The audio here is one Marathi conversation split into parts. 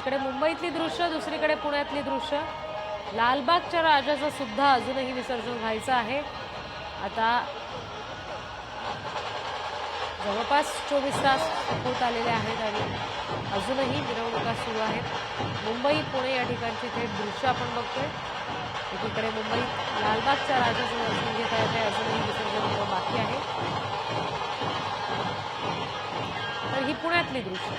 एकीकडे मुंबईतली दृश्य दुसरीकडे पुण्यातली दृश्य. लालबागच्या राजाचं सुद्धा अजूनही विसर्जन व्हायचं आहे. आता जवळपास चोवीस तास होत आलेले आहेत आणि अजूनही मिरवणुका सुरू आहेत. मुंबई पुणे या ठिकाणची थेट दृश्य आपण बघतोय. एकीकडे मुंबईत लालबागच्या राजाचं दर्शन घेता आहे. अजूनही विसर्जन होणं बाकी आहे. तर ही पुण्यातली दृश्य.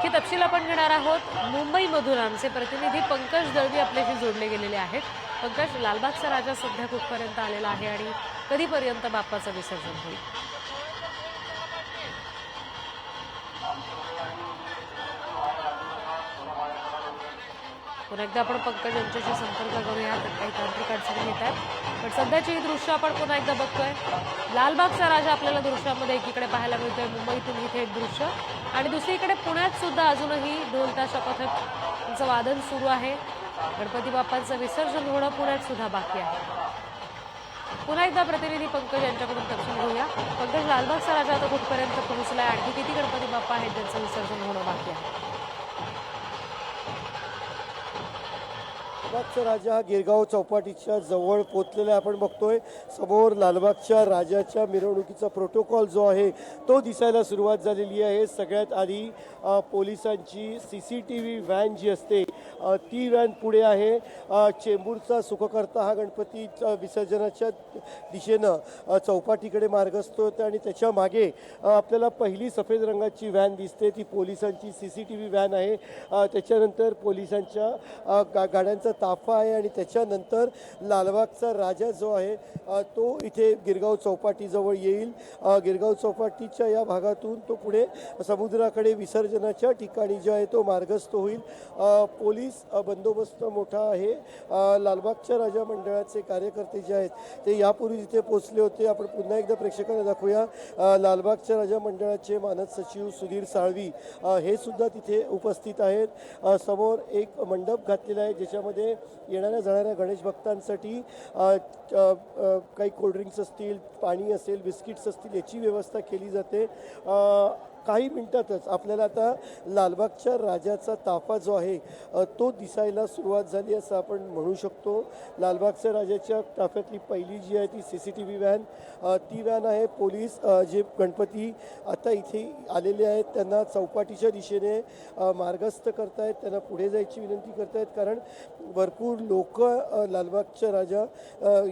आणखी तपशील आपण घेणार आहोत. मुंबईमधून आमचे प्रतिनिधी पंकज दळवी आपल्याशी जोडले गेलेले आहेत. पंकज लालबागचा राजा सध्या कुठपर्यंत आलेला आहे आणि कधीपर्यंत बाप्पाचं विसर्जन होईल? पुन्हा एकदा आपण पंकज यांच्याशी संपर्क करूया. तर काही तांत्रिक अडचणी येत आहेत पण सध्याची ही दृश्य आपण पुन्हा एकदा बघतोय. लालबागचा राजा आपल्याला दृश्यामध्ये एकीकडे पाहायला मिळतोय. मुंबईतून इथे एक दृश्य. आणि दुसरीकडे पुण्यात सुद्धा अजूनही ढोल ताशा पथकचं वादन सुरू आहे. गणपती बाप्पांचं विसर्जन होणं पुण्यात सुद्धा बाकी आहे. पुन्हा एकदा प्रतिनिधी पंकज यांच्याकडून तपशील घेऊया. पंकज लालबागचा राजा आता कुठपर्यंत पोहोचलाय? आणखी किती गणपती बाप्पा आहेत त्यांचं विसर्जन होणं बाकी आहे? लालबागचा राजा हा गिरगाव चौपाटीच्या जवळ पोचलेला आहे. आपण बघतोय समोर लालबागच्या राजाच्या मिरवणुकीचा प्रोटोकॉल जो आहे तो दिसायला सुरुवात झालेली आहे. सगळ्यात आधी पोलिसांची C C T V van जी असते ती व्हॅन पुढे आहे. चेंबूरचा सुखकर्ता हा गणपती विसर्जनाच्या दिशेनं चौपाटीकडे मार्गस्थ होते आणि त्याच्यामागे आपल्याला पहिली सफेद रंगाची व्हॅन दिसते. ती पोलिसांची C C T V van आहे. त्याच्यानंतर पोलिसांच्या गा गाड्यांचा ताफा आहे. आणि त्याच्यानंतर लालबागचा राजा जो आहे तो इथे गिरगाव चौपाटीजवळ येईल. गिरगाव चौपाटीच्या या भागातून तो पुढे समुद्राकडे विसर्जनाच्या ठिकाणी जो आहे तो मार्गस्थ होईल. पोलीस पोलीस बंदोबस्त मोठा आहे. लालबागच्या राजा मंडळाचे कार्यकर्ते जे आहेत ते यापूर्वी जिथे पोचले होते. आपण पुन्हा एकदा प्रेक्षकांना दाखवूया. लालबागच्या राजा मंडळाचे मानद सचिव सुधीर साळवी हे सुद्धा तिथे उपस्थित आहेत. समोर एक मंडप घातलेला आहे ज्याच्यामध्ये येणाऱ्या जाणाऱ्या गणेश भक्तांसाठी काही कोल्ड्रिंक्स असतील पाणी असेल बिस्किट्स असतील याची व्यवस्था केली जाते. काही मिनटातच आपल्याला आता लालबागच्या राजाचा ताफा जो आहे तो दिसायला सुरुवात झाली असं आपण म्हणू शकतो. लालबागच्या राजाच्या ताफ्यातली पहिली जी आहे ती C C T V van. ती व्हॅन आहे पोलीस जे गणपती आता इथे आलेले आहेत. त्यांना चौपाटीच्या दिशेने मार्गस्थ करतायत. त्यांना पुढे जायची विनंती करतायत. कारण भरपूर लोक लालबागच्या राजा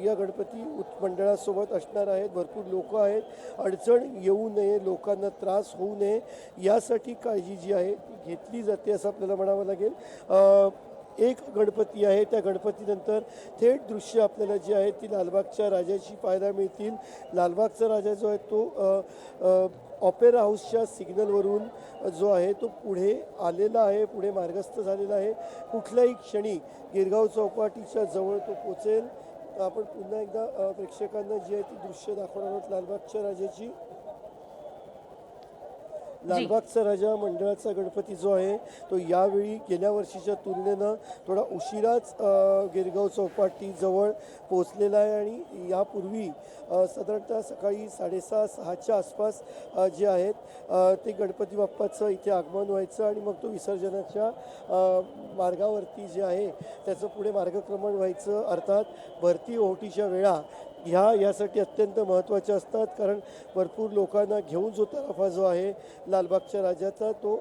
या गणपती उत् मंडळासोबत असणार आहेत. भरपूर लोक आहेत. अडचण येऊ नये लोकांना त्रास होऊ नये यासाठी काळजी जी आहे ती घेतली जाते असं आपल्याला म्हणावं लागेल. एक गणपती आहे त्या गणपतीनंतर थेट दृश्य आपल्याला जी आहे ती लालबागच्या राजाची पाहायला मिळतील. लालबागचा राजा जो आहे तो ऑपेरा हाऊसच्या सिग्नलवरून जो आहे तो पुढे आलेला आहे पुढे मार्गस्थ झालेला आहे. कुठल्याही क्षणी गिरगाव चौपाटीच्या जवळ तो पोचेल. आपण पुन्हा एकदा प्रेक्षकांना जी आहे ती दृश्य दाखवणार आहोत लालबागच्या राजाची. लालबागचा राजा मंडळाचा गणपती जो आहे तो यावेळी गेल्या वर्षीच्या तुलनेनं थोडा उशिराच गिरगाव चौपाटीजवळ पोचलेला आहे आणि यापूर्वी साधारणतः सकाळी साडेसहा सहाच्या आसपास जे आहेत ते गणपती बाप्पाचं इथे आगमन व्हायचं आणि मग तो विसर्जनाच्या मार्गावरती जे आहे त्याचं पुढे मार्गक्रमण व्हायचं. अर्थात भरती ओहोटीच्या वेळा ह्या यासाठी अत्यंत महत्त्वाच्या असतात कारण भरपूर लोकांना घेऊन जो तराफा जो आहे लालबागच्या राजाचा तो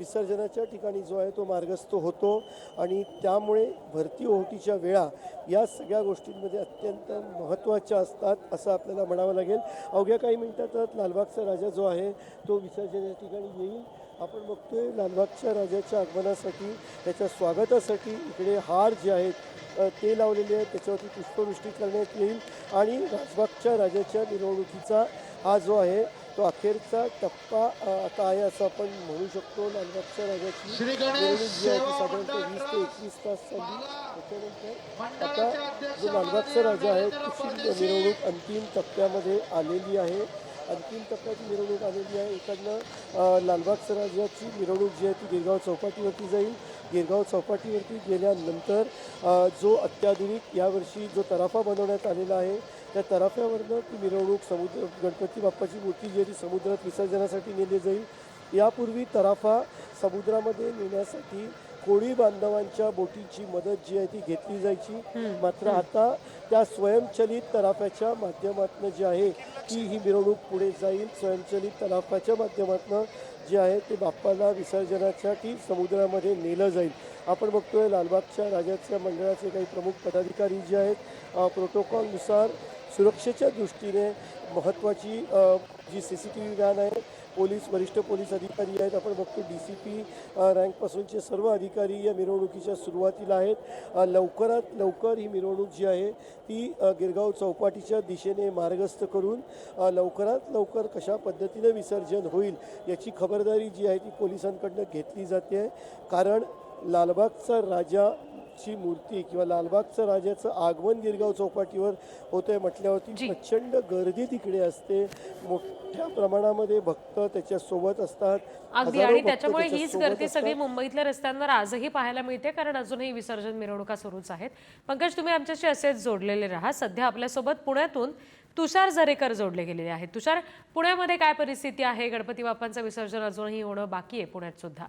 विसर्जनाच्या ठिकाणी जो आहे तो मार्गस्थ होतो आणि त्यामुळे भरती ओहोटीच्या वेळा या सगळ्या गोष्टींमध्ये अत्यंत महत्त्वाच्या असतात असं आपल्याला म्हणावं लागेल. अवघ्या काही मिनिटातच लालबागचा राजा जो आहे तो विसर्जनाच्या ठिकाणी येईल. आपण बघतोय लालबागच्या राजाच्या आगमनासाठी त्याच्या स्वागतासाठी इकडे हार जे आहेत ते लावलेले आहेत. त्याच्यावरती पुष्पवृष्टी करण्यात येईल. आणि लालबागच्या राजाच्या मिरवणुकीचा हा जो आहे तो अखेरचा टप्पा आता आहे असं आपण म्हणू शकतो. लालबागच्या राजाची मिरवणूक जी आहे ती साधारणतः वीस ते एकवीस तास चालली त्याच्यानंतर आता जो लालबागचा राजा आहे परदेशी मिरवणूक अंतिम टप्प्यामध्ये आलेली आहे. अंतिम टप्प्याची मिरवणूक आलेली आहे. इकडनं लालबाग सराजाची मिरवणूक जी आहे ती गिरगाव चौपाटीवरती जाईल. गिरगाव चौपाटीवरती गेल्यानंतर जो अत्याधुनिक यावर्षी जो तराफा बनवण्यात आलेला आहे त्या तराफ्यावरनं ती मिरवणूक समुद्र गणपती बाप्पाची मूर्ती जी आहे ती समुद्रात विसर्जनासाठी नेली जाईल. यापूर्वी तराफा समुद्रामध्ये नेण्यासाठी कोळी बांधवांच्या बोटीची मदत जी आहे ती घेतली जायची. मात्र आता त्या स्वयंचलित तराफ्याच्या माध्यमातून जी आहे ती ही मिरवणूक पुढे जाईल. स्वयंचलित तलाफाच्या माध्यमातून जे आहे ते बाप्पाला विसर्जनासाठी समुद्रामध्ये नेलं जाईल. आपण बघतोय लालबागच्या राजाच्या मंडळाचे काही प्रमुख पदाधिकारी जे आहेत प्रोटोकॉलनुसार सुरक्षेच्या दृष्टीने महत्त्वाची जी C C T V van आहे पोलीस वरिष्ठ पोलीस अधिकारी आहेत आपण बघतो डी सी पी रँकपासूनचे सर्व अधिकारी या मिरवणुकीच्या सुरुवातीला आहेत. लवकरात लवकर ही मिरवणूक जी आहे ती गिरगाव चौपाटीच्या दिशेने मार्गस्थ करून लवकरात लवकर कशा पद्धतीने विसर्जन होईल याची खबरदारी जी आहे ती पोलिसांकडनं घेतली जाते. कारण लालबागचा राजा ची मूर्ती किंवा लालबागचं राजाचं आगमन गिरगाव चौपाटीवर होतंय म्हटल्यावरती. प्रचंड गर्दी तिकडे असते. मोठ्या प्रमाणामध्ये भक्त त्याच्या सोबत असतात. अगदी आणि त्याच्यामुळे हीच त्याच्यासोबत गर्दी सगळी. मुंबईतल्या रस्त्यांवर आजही पाहायला मिळते कारण अजूनही विसर्जन मिरवणुका सुरूच आहेत. पंकज तुम्ही आमच्याशी असेच जोडलेले राहा. सध्या आपल्यासोबत पुण्यातून तुषार झरेकर जोडले गेलेले आहेत. तुषार पुण्यामध्ये काय परिस्थिती आहे? गणपती बाप्पांचं विसर्जन अजूनही होणं बाकी आहे पुण्यात सुद्धा.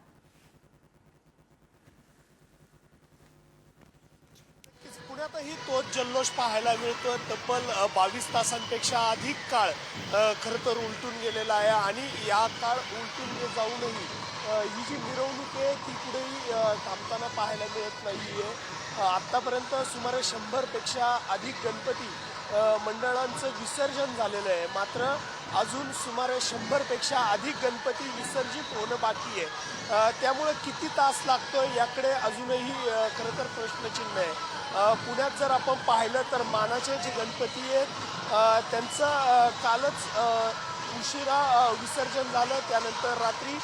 पुण्यातही तोच जल्लोष पाहायला मिळतो तब्बल बावीस तासांपेक्षा अधिक काळ खरं तर उलटून गेलेला आहे आणि या काळ उलटून जाऊनही ही जी मिरवणूक आहे ती कुठेही थांबताना पाहायला मिळत नाही आहे आत्तापर्यंत सुमारे शंभरपेक्षा अधिक गणपती मंडळांचं विसर्जन झालेलं आहे. मात्र अजून सुमारे शंभरपेक्षा अधिक गणपती विसर्जित होणं बाकी आहे. त्यामुळं किती तास लागतो याकडे अजूनही खरं तर प्रश्नचिन्ह आहे. पुण्यात जर आपण पाहिलं तर मानाचे जे गणपती आहेत त्यांचं कालच उशिरा विसर्जन झालं. त्यानंतर रात्री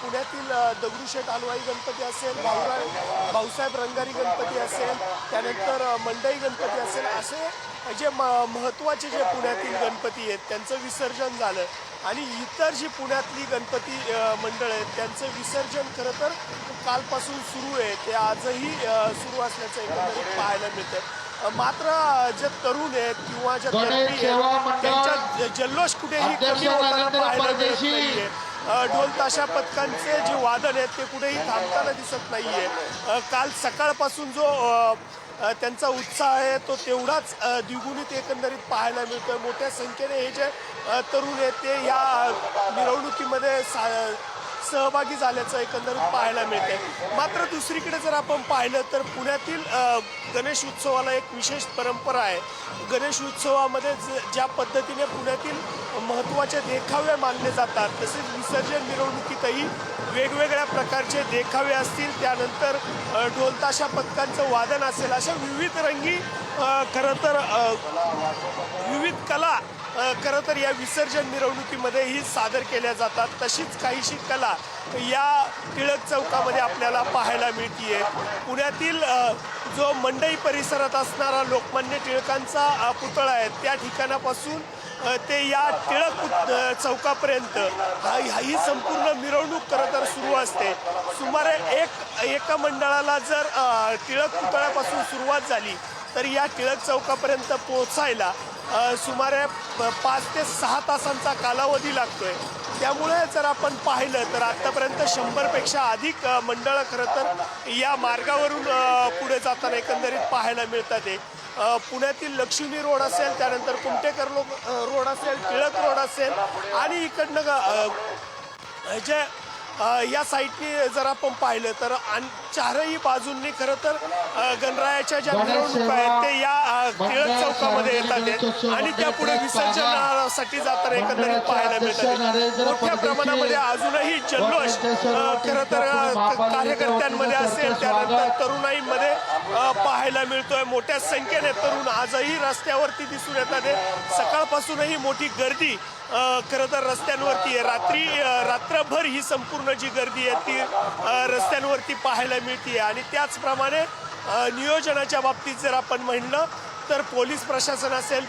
पुण्यातील दगडूशेठ हलवाई गणपती असेल भाऊराय भाऊसाहेब रंगारी गणपती असेल त्यानंतर मंडई गणपती असेल असे जे म महत्त्वाचे जे पुण्यातील गणपती आहेत त्यांचं विसर्जन झालं. आणि इतर जी पुण्यातली गणपती मंडळ आहेत त्यांचं विसर्जन खरं तर कालपासून सुरू आहे. ते आजही सुरू असल्याचं एकंदरीत पाहायला मिळतं. मात्र जे तरुण आहेत किंवा ज्या तरुणी आहेत ज- जल्लोष कुठेही कमी होताना पाहायला मिळत. नाहीये ढोल ताशा पथकांचे जे वादन आहेत ते कुठेही थांबताना दिसत नाहीये काल सकाळपासून जो त्यांचा उत्साह आहे तो तेवढाच द्विगुणित एकंदरीत पाहायला मिळतोय मोठ्या संख्येने हे जे तरुण आहेत ते या मिरवणुकीमध्ये सा सहभागी झाल्याचं एकंदरीत पाहायला मिळते मात्र दुसरीकडे जर आपण पाहिलं तर पुण्यातील गणेश उत्सवाला एक विशेष परंपरा आहे. गणेश उत्सवामध्ये ज- ज्या पद्धतीने पुण्यातील महत्त्वाचे देखावे मानले जातात तसेच विसर्जन मिरवणुकीतही वेगवेगळ्या प्रकारचे देखावे असतील त्यानंतर ढोलताशा पथकांचं वादन असेल अशा विविध रंगी खरं तर विविध कला खरं तर या विसर्जन मिरवणुकीमध्येही सादर केल्या जातात. तशीच काहीशी कला या टिळक चौकामध्ये आपल्याला पाहायला मिळतीये. पुण्यातील जो मंडई परिसरात असणारा लोकमान्य टिळकांचा पुतळा आहे त्या ठिकाणापासून ते या टिळक पुत- चौकापर्यंत हा ही संपूर्ण मिरवणूक खरं तर सुरू असते. सुमारे एक एका मंडळाला जर टिळक पुतळ्यापासून सुरुवात झाली तर या टिळक चौकापर्यंत पोहोचायला सुमारे प- पाच ते सहा तासांचा कालावधी लागतोय. त्यामुळे जर आपण पाहिलं तर आत्तापर्यंत शंभरपेक्षा अधिक मंडळं खरं तर या मार्गावरून पुढे जाताना एकंदरीत पाहायला मिळतात आहे पुण्यातील लक्ष्मी रोड असेल त्यानंतर कुमटेकर रोड असेल टिळक रोड असेल आणि इकडनं ग- जे या साईडनी जर आपण पाहिलं तर आन- चारही बाजूंनी खरं तर गणरायाच्या ज्या मिरवणुका आहेत ते या टिळक चौकामध्ये येतात आहेत. आणि त्या पुढे विसर्जनासाठी जाताना एकंदरीत पाहायला मिळतात मोठ्या प्रमाणामध्ये अजूनही जल्लोष खरं तर कार्यकर्त्यांमध्ये असेल त्यानंतर. तरुणाईमध्ये पाहायला मिळतोय मोठ्या संख्येने तरुण आजही रस्त्यावरती दिसून येतात आहे. सकाळपासूनही मोठी गर्दी खरं तर रस्त्यांवरती आहे रात्री रात्रभर ही संपूर्ण जी गर्दी आहे ती रस्त्यांवरती पाहायला मिळते आणि त्याचप्रमाणे नियोजनाच्या बाबतीत जर आपण म्हणलं तर पोलीस प्रशासन असेल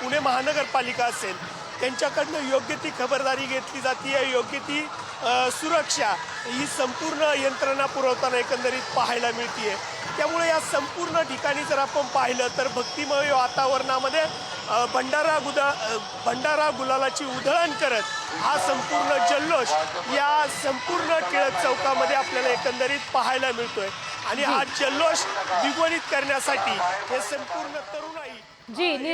पुणे महानगरपालिका असेल त्यांच्याकडनं योग्य ती खबरदारी घेतली जाते योग्य ती सुरक्षा ही संपूर्ण यंत्रणा पुरवताना एकंदरीत पाहायला मिळते आहे त्यामुळे या संपूर्ण ठिकाणी जर आपण पाहिलं तर भक्तिमय वातावरणामध्ये भंडारा गुदा भंडारा गुलालाची उधळण करत हा संपूर्ण जल्लोष या संपूर्ण टिळक चौकामध्ये आपल्याला एकंदरीत पाहायला मिळतोय. आणि हा जल्लोष द्विगुणित करण्यासाठी हे संपूर्ण तरुणाई जी.